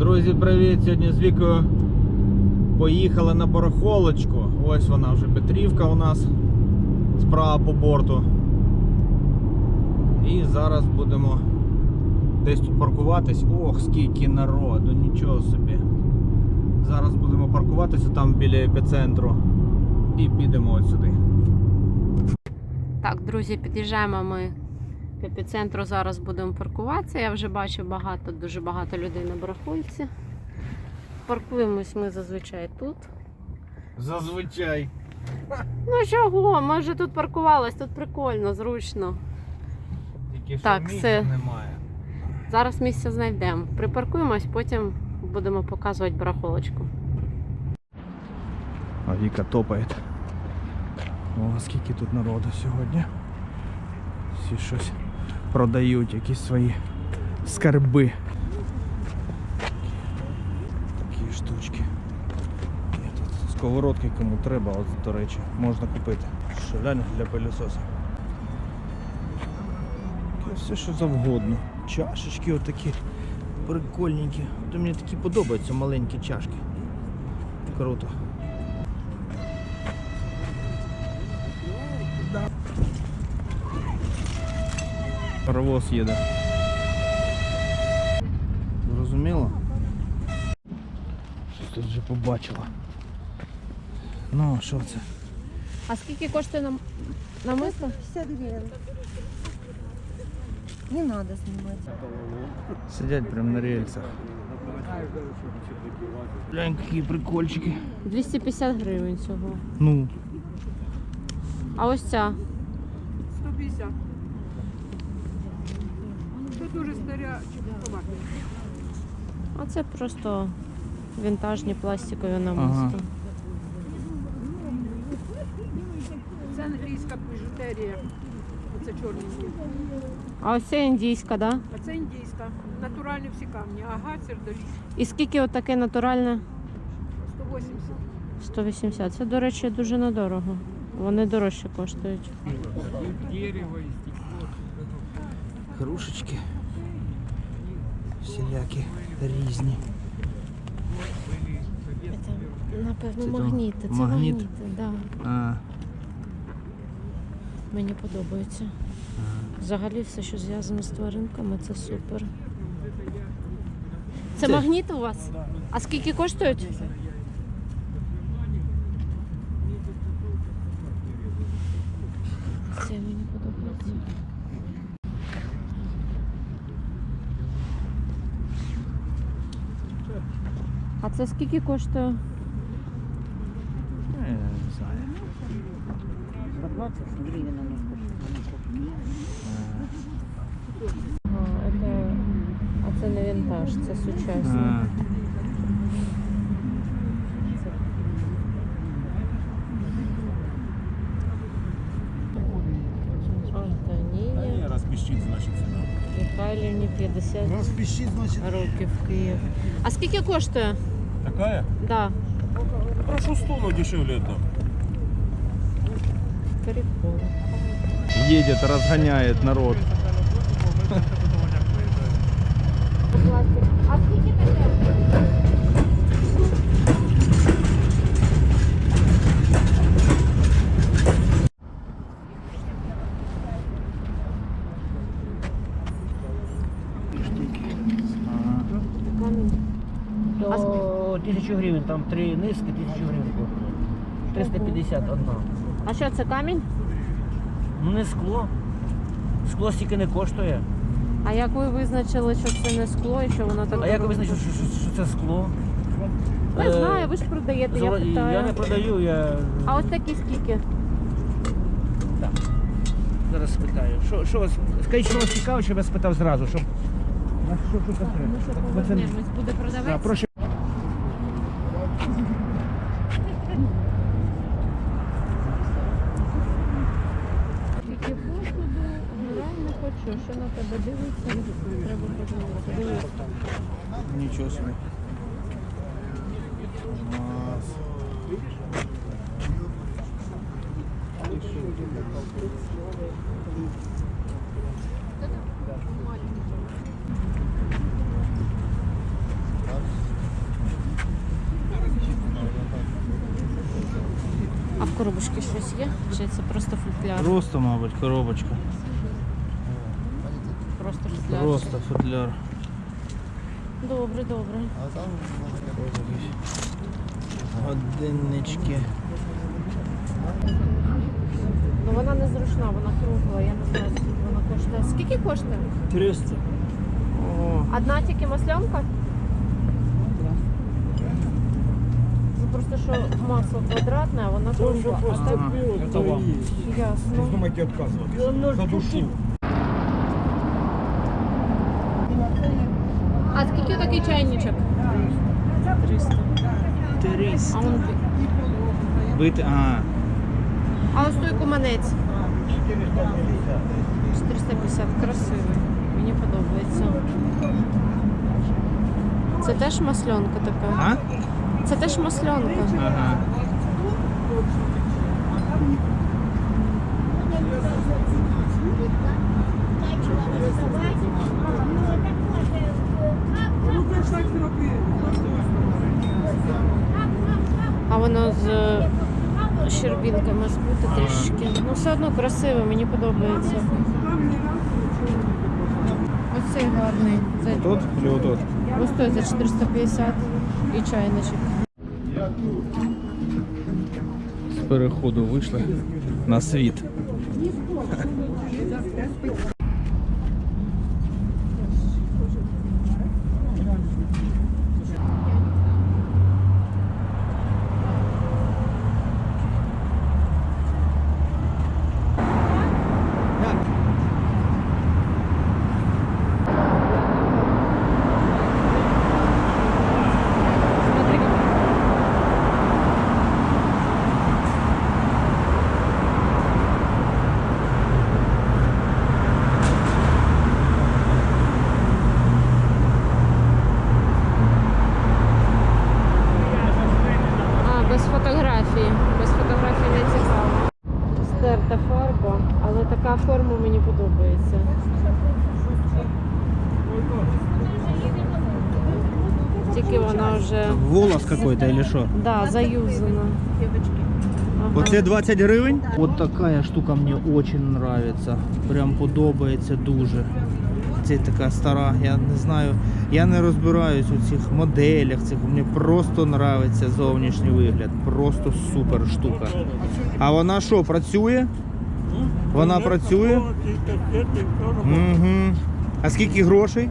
Друзі, привіт! Сьогодні з Вікою поїхали на барахолочку. Ось вона вже Петрівка у нас справа по борту. І зараз будемо десь тут паркуватись. Ох, скільки народу, нічого собі. Зараз будемо паркуватися там біля епіцентру і підемо от сюди. Так, друзі, під'їжджаємо ми к епіцентру. Зараз будемо паркуватися. Я вже бачу багато, дуже багато людей на барахольці. Паркуємось ми зазвичай тут. Зазвичай. Ну чого? Ми вже тут паркувались, тут прикольно, зручно. Тільки що Так, місця все. немає. Зараз місце знайдемо. Припаркуємось, потім будемо показувати барахолочку. А Віка топає. О, скільки тут народу сьогодні. Всі щось продають, якісь свої скарби. Такі штучки. Є тут сковородки кому треба, от, до речі, можна купити. Шалянь для пилісоса. Все що завгодно. Чашечки отакі прикольненькі. От мені такі подобаються маленькі чашки. Круто. Паровоз їде. Зрозуміло? Щось тут вже побачила. Ну, що це? А скільки коштує нам намисло? 50 гривен. Не надо снимать. Сидять прямо на рельсах. Глянь, які прикольчики. 250 гривень цього. Ну, А ось ця 150. Дуже старя чекова. А це просто вінтажні пластикові намисто. Ага. Це англійська біжутерія. Оце чорненькі. А ось це індійська, да? А це індійська. Натуральні всі камні. Ага, сердолі. І скільки от таке натуральне? 180. 180. Це, до речі, дуже недорого. Вони дорожче коштують. кружечки. Всілякі різні. Це, напевно, Це магніти. Це магніт? магніти, да. А, Мені подобається. Взагалі все, що зв'язано з тваринками, це супер. Це, Це- магніт у вас? А скільки коштують? А це скільки коштує? я не знаю. 20 гривен оно А, це... а це не вінтаж, це сучасне. А, значить, ціна. Михайлівні 50 Распишіть, значить. років Київ. А скільки коштує? Такая? Да, Прошу стону дешевле там. прикол. едет, разгоняет народ. А скільки таке? Камінь. 1000 гривень, там три низки, 1000 гривень коштує. 350 одна. А що це камінь? Ну не скло. Скло стільки не коштує. А як ви визначили, що це не скло і що воно так? А як ви визначили, що, що, що це скло? Не Е, знаю, ви ж продаєте, я золо- питаю. я не продаю, я А ось такі скільки? так. зараз спитаю. Що, що вас, скажіть, що вас цікаво, щоб я спитав зразу, щоб... Ну що це- повернемось, буде Да, прошу. Ничего себе. А в коробочке что есть? Чи просто футляр? Просто, мабуть, коробочка. Просто футляр. Просто футляр. Добре, добре. Годиннички. Ну вона не зручна, вона кругла. Я не знаю, скільки вона коштує. Скільки коштує? 300. О, Одна тільки масленка? Ну просто що масло квадратне, а вона кругла. А так ясно. Думаете отказываться? За душу. А скільки такий чайничок? 300. 300. А он Бити. А, А ось той куманець. 450. Красивий. Мені подобається. Це теж масленка така. а? Це теж масленка. Ага. А воно з е, щербінками збите трішки. Ну все одно красиве, мені подобається. Ось цей гарний. Це Тут чи отут? ось той за 450 і чайничок. З переходу вийшли на світ. А, без фотографії. Без фотографії не цікаво. Стерта фарба, але така форма мені подобається. Тільки вона вже Волос какой-то или що? да, заюзана. Оце 20 гривень? От така штука мені дуже подобається. Прям подобається дуже. Це така стара, я не знаю, я не розбираюсь у цих моделях, цих мені просто подобається зовнішній вигляд. Просто супер штука. А вона що, працює? Вона працює? Угу. А скільки грошей?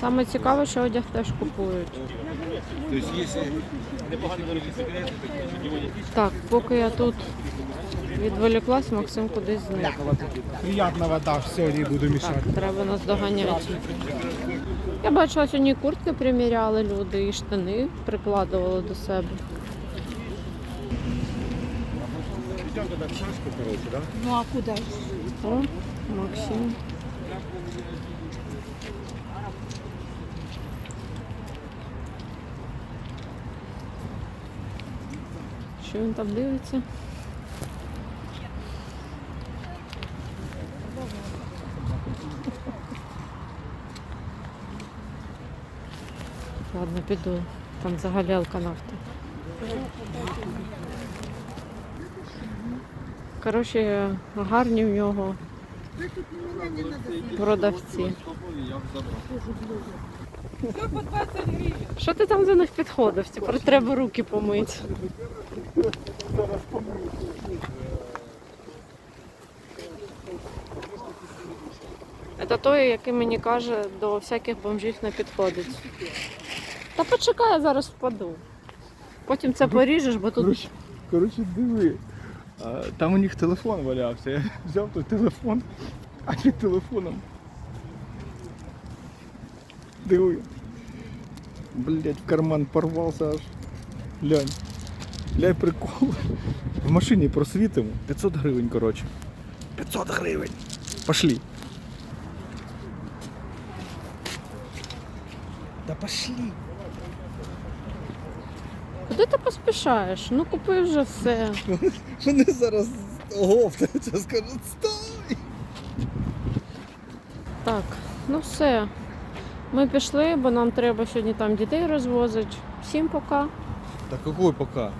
Саме цікаве, що одяг теж купують. Так, поки я тут відволіклась, Максим кудись зник. Приятного, да, все, не буду мешать. Так, треба нас доганяти. Я бачила сьогодні куртки приміряли люди, і штани прикладували до себе. Ну а куда? О, Максим. Що він там дивиться? Ладно, піду. Там взагалі алканавти. Коротше, гарні в нього продавці. Що ти там за них підходив? Тепер треба руки помити. Це той, який мені каже, до всяких бомжів не підходить. Та почекай, я зараз впаду. Потім це поріжеш, бо тут Коротше, коротше, диви. А, Там у них телефон валявся. Я взяв той телефон, а під телефоном. Диви. Блять, в карман порвався аж. Глянь. Глянь прикол. В машині просвітимо. 500 гривень, коротше. 500 гривень. Пошли. Да пошли. Куди ти поспішаєш? Ну купи вже все. Вони зараз оговтаються, скажуть, стой! Так, ну все. Ми пішли, бо нам треба сьогодні там дітей розвозити. Всім пока. Да какой пока?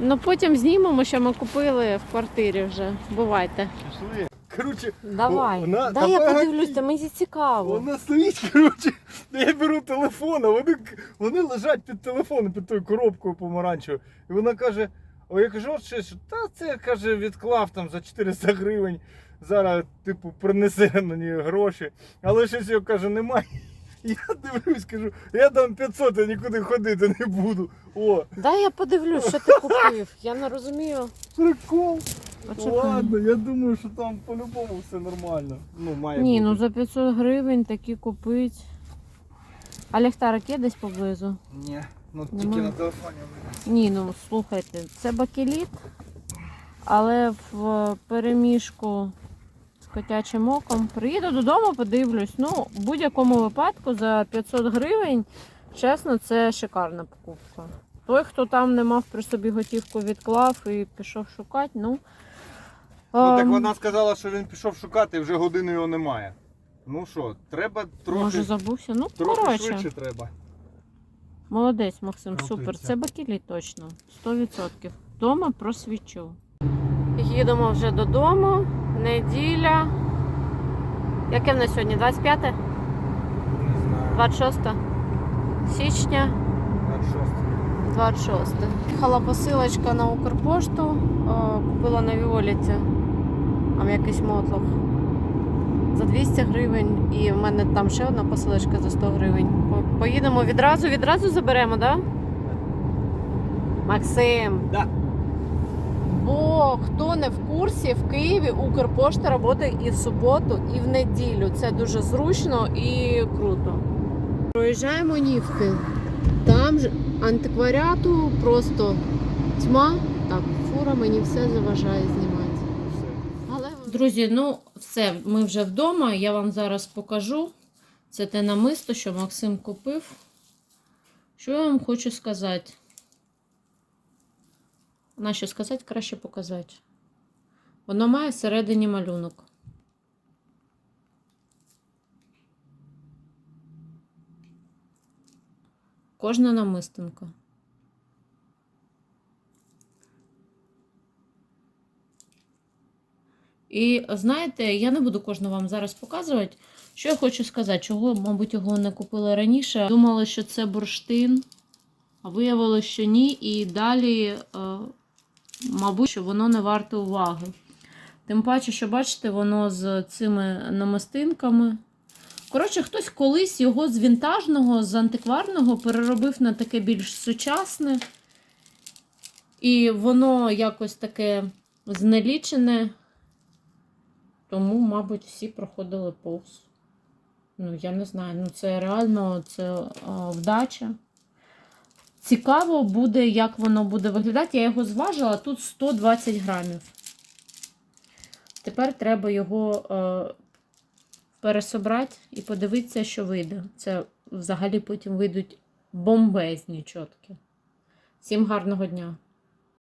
Ну потім знімемо, що ми купили в квартирі вже. Бувайте. Пішли. Короче, Давай. вона- Дай я давай, подивлюся, мені цікаво. Вона стоїть, коротше, я беру телефон, а вони, вони лежать під телефоном, під тою коробкою помаранчевою. І вона каже: о, я кажу, от щось, та це каже, відклав там за 400 гривень. Зараз, типу, принесе мені гроші. Але щось його каже, немає. Я дивлюсь, кажу, я дам 500, я нікуди ходити не буду. О, Дай я подивлюсь, що ти купив. Я не розумію. прикол. Ладно, я думаю, що там по-любому все нормально. Ну, має Ні, бути. ну за 500 гривень такі купить. А ліхтарик є десь поблизу? Ні, ну Нема. тільки на телефоні. Ні, ну слухайте, це бакеліт, але в переміжку з котячим оком. Приїду додому, подивлюсь. Ну, в будь-якому випадку за 500 гривень, чесно, це шикарна покупка. Той, хто там не мав при собі готівку, відклав і пішов шукати, ну. Ну так ем, вона сказала, що він пішов шукати, і вже години його немає. Ну що, треба трохи, Може забувся. Ну, трохи коротше. швидше треба. Молодець, Максим, Крутиться. супер. Це бакеліт точно. 100%. Дома просвічу. Їдемо вже додому. Неділя. Яке в нас сьогодні? 25? Не знаю. 26 січня 26. 26. Їхала посилочка на Укрпошту. О, купила на Віоліті. Там якийсь мотлох. За 200 гривень. І в мене там ще одна посилочка за 100 гривень. Поїдемо відразу, відразу заберемо, так? Да? Максим. Да. Бо хто не в курсі, в Києві Укрпошта працює і в суботу, і в неділю. Це дуже зручно і круто. Проїжджаємо Нівки. Там ж антикваріату просто тьма. Так, фура мені все заважає знімати. Друзі, ну все, ми вже вдома. Я вам зараз покажу. Це те намисто, що Максим купив. Що я вам хочу сказати? На що сказати, краще показати. Воно має всередині малюнок. Кожна намистинка. І знаєте, я не буду кожну вам зараз показувати. Що я хочу сказати, чого, мабуть, його не купили раніше. Думала, що це бурштин, а виявилося, що ні. І далі, е, мабуть, що воно не варте уваги. Тим паче, що бачите, воно з цими намистинками. Коротше, хтось колись його з вінтажного, з антикварного переробив на таке більш сучасне. І воно якось таке знелічене. Тому, мабуть, всі проходили повз. Ну, я не знаю. Ну, це реально це а, вдача. Цікаво буде, як воно буде виглядати. Я його зважила, тут 120 грамів. Тепер треба його е, пересобрати і подивитися, що вийде. Це взагалі потім вийдуть бомбезні чотки. Всім гарного дня!